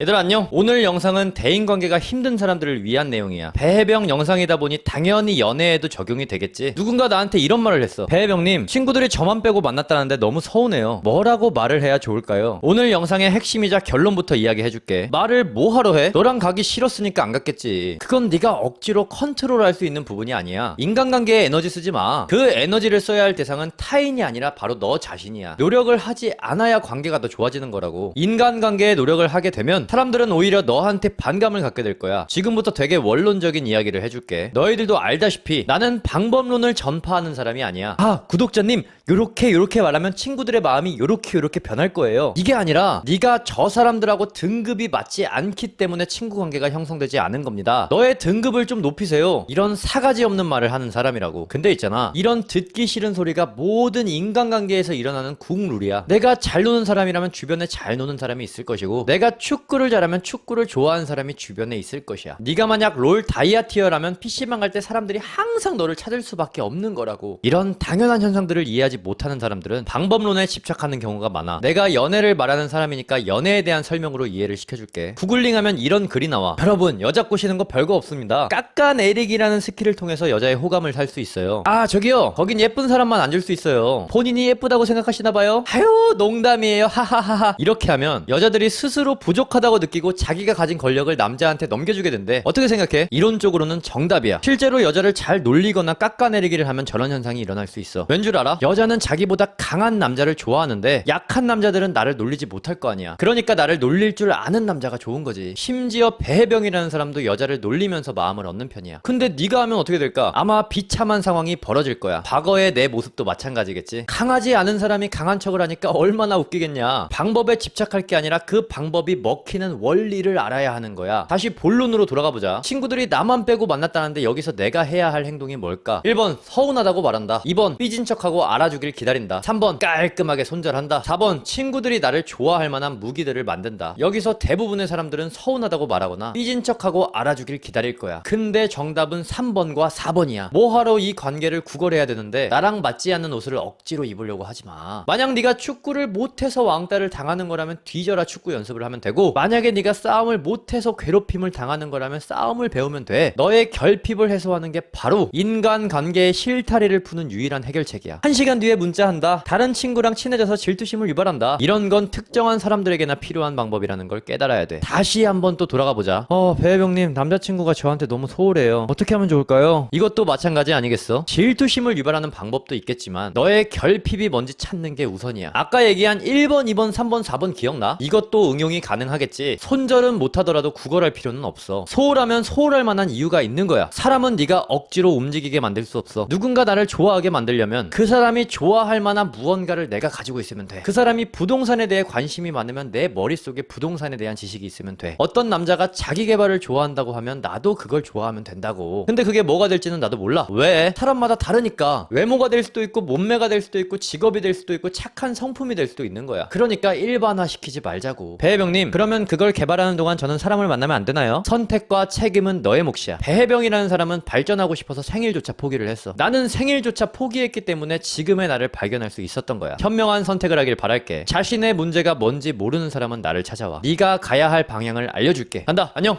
얘들아 안녕. 오늘 영상은 대인관계가 힘든 사람들을 위한 내용이야. 배해병 영상이다 보니 당연히 연애에도 적용이 되겠지. 누군가 나한테 이런 말을 했어. 배해병님 친구들이 저만 빼고 만났다는데 너무 서운해요. 뭐라고 말을 해야 좋을까요? 오늘 영상의 핵심이자 결론부터 이야기해줄게. 말을 뭐하러 해? 너랑 가기 싫었으니까 안 갔겠지. 그건 네가 억지로 컨트롤할 수 있는 부분이 아니야. 인간관계에 에너지 쓰지 마그 에너지를 써야 할 대상은 타인이 아니라 바로 너 자신이야. 노력을 하지 않아야 관계가 더 좋아지는 거라고. 인간관계에 노력을 하게 되면 사람들은 오히려 너한테 반감을 갖게 될 거야. 지금부터 되게 원론적인 이야기를 해줄게. 너희들도 알다시피 나는 방법론을 전파하는 사람이 아니야. 아 구독자님 요렇게 요렇게 말하면 친구들의 마음이 요렇게 요렇게 변할 거예요. 이게 아니라 네가 저 사람들하고 등급이 맞지 않기 때문에 친구 관계가 형성되지 않은 겁니다. 너의 등급을 좀 높이세요. 이런 사가지 없는 말을 하는 사람이라고. 근데 있잖아. 이런 듣기 싫은 소리가 모든 인간관계에서 일어나는 국룰이야. 내가 잘 노는 사람이라면 주변에 잘 노는 사람이 있을 것이고 내가 축구 를 잘하면 축구를 좋아하는 사람이 주변에 있을 것이야. 네가 만약 롤 다이아티어라면 PC방 갈 때 사람들이 항상 너를 찾을 수밖에 없는 거라고. 이런 당연한 현상들을 이해하지 못하는 사람들은 방법론에 집착하는 경우가 많아. 내가 연애를 말하는 사람이니까 연애에 대한 설명으로 이해를 시켜줄게. 구글링하면 이런 글이 나와. 여러분 여자 꼬시는 거 별거 없습니다. 깎아내리기라는 스킬을 통해서 여자의 호감을 살 수 있어요. 아 저기요 거긴 예쁜 사람만 앉을 수 있어요. 본인이 예쁘다고 생각하시나 봐요? 아유 농담이에요 하하하하 이렇게 하면 여자들이 스스로 부족하다 고 느끼고 자기가 가진 권력을 남자한테 넘겨주게 된대. 어떻게 생각해? 이론적으로는 정답이야. 실제로 여자를 잘 놀리거나 깎아내리기를 하면 저런 현상이 일어날 수 있어. 왠 줄 알아? 여자는 자기보다 강한 남자를 좋아하는데 약한 남자들은 나를 놀리지 못할 거 아니야. 그러니까 나를 놀릴 줄 아는 남자가 좋은 거지. 심지어 배해병이라는 사람도 여자를 놀리면서 마음을 얻는 편이야. 근데 네가 하면 어떻게 될까? 아마 비참한 상황이 벌어질 거야. 과거의 내 모습도 마찬가지겠지. 강하지 않은 사람이 강한 척을 하니까 얼마나 웃기겠냐. 방법에 집착할 게 아니라 그 방법이 먹히는 원리를 알아야 하는 거야. 다시 본론으로 돌아가 보자. 친구들이 나만 빼고 만났다는데 여기서 내가 해야 할 행동이 뭘까? 1번 서운하다고 말한다. 2번 삐진 척하고 알아주길 기다린다. 3번 깔끔하게 손절한다. 4번 친구들이 나를 좋아할 만한 무기들을 만든다. 여기서 대부분의 사람들은 서운하다고 말하거나 삐진 척하고 알아주길 기다릴 거야. 근데 정답은 3번과 4번이야. 뭐하러 이 관계를 구걸해야 되는데 나랑 맞지 않는 옷을 억지로 입으려고 하지 마. 만약 네가 축구를 못해서 왕따를 당하는 거라면 뒤져라 축구 연습을 하면 되고 만약에 네가 싸움을 못해서 괴롭힘을 당하는 거라면 싸움을 배우면 돼. 너의 결핍을 해소하는 게 바로 인간관계의 실타리를 푸는 유일한 해결책이야. 한 시간 뒤에 문자한다. 다른 친구랑 친해져서 질투심을 유발한다. 이런 건 특정한 사람들에게나 필요한 방법이라는 걸 깨달아야 돼. 다시 한번 또 돌아가 보자. 어, 배혜병님 남자친구가 저한테 너무 소홀해요. 어떻게 하면 좋을까요? 이것도 마찬가지 아니겠어? 질투심을 유발하는 방법도 있겠지만 너의 결핍이 뭔지 찾는 게 우선이야. 아까 얘기한 1번, 2번, 3번, 4번 기억나? 이것도 응용이 가능하겠지. 손절은 못하더라도 구걸할 필요는 없어. 소홀하면 소홀할 만한 이유가 있는 거야. 사람은 네가 억지로 움직이게 만들 수 없어. 누군가 나를 좋아하게 만들려면 그 사람이 좋아할 만한 무언가를 내가 가지고 있으면 돼. 그 사람이 부동산에 대해 관심이 많으면 내 머릿속에 부동산에 대한 지식이 있으면 돼. 어떤 남자가 자기 개발을 좋아한다고 하면 나도 그걸 좋아하면 된다고. 근데 그게 뭐가 될지는 나도 몰라. 왜? 사람마다 다르니까. 외모가 될 수도 있고 몸매가 될 수도 있고 직업이 될 수도 있고 착한 성품이 될 수도 있는 거야. 그러니까 일반화 시키지 말자고. 배해병님, 그러면 그걸 개발하는 동안 저는 사람을 만나면 안 되나요? 선택과 책임은 너의 몫이야. 배해병이라는 사람은 발전하고 싶어서 생일조차 포기를 했어. 나는 생일조차 포기했기 때문에 지금의 나를 발견할 수 있었던 거야. 현명한 선택을 하길 바랄게. 자신의 문제가 뭔지 모르는 사람은 나를 찾아와. 네가 가야 할 방향을 알려줄게. 간다. 안녕.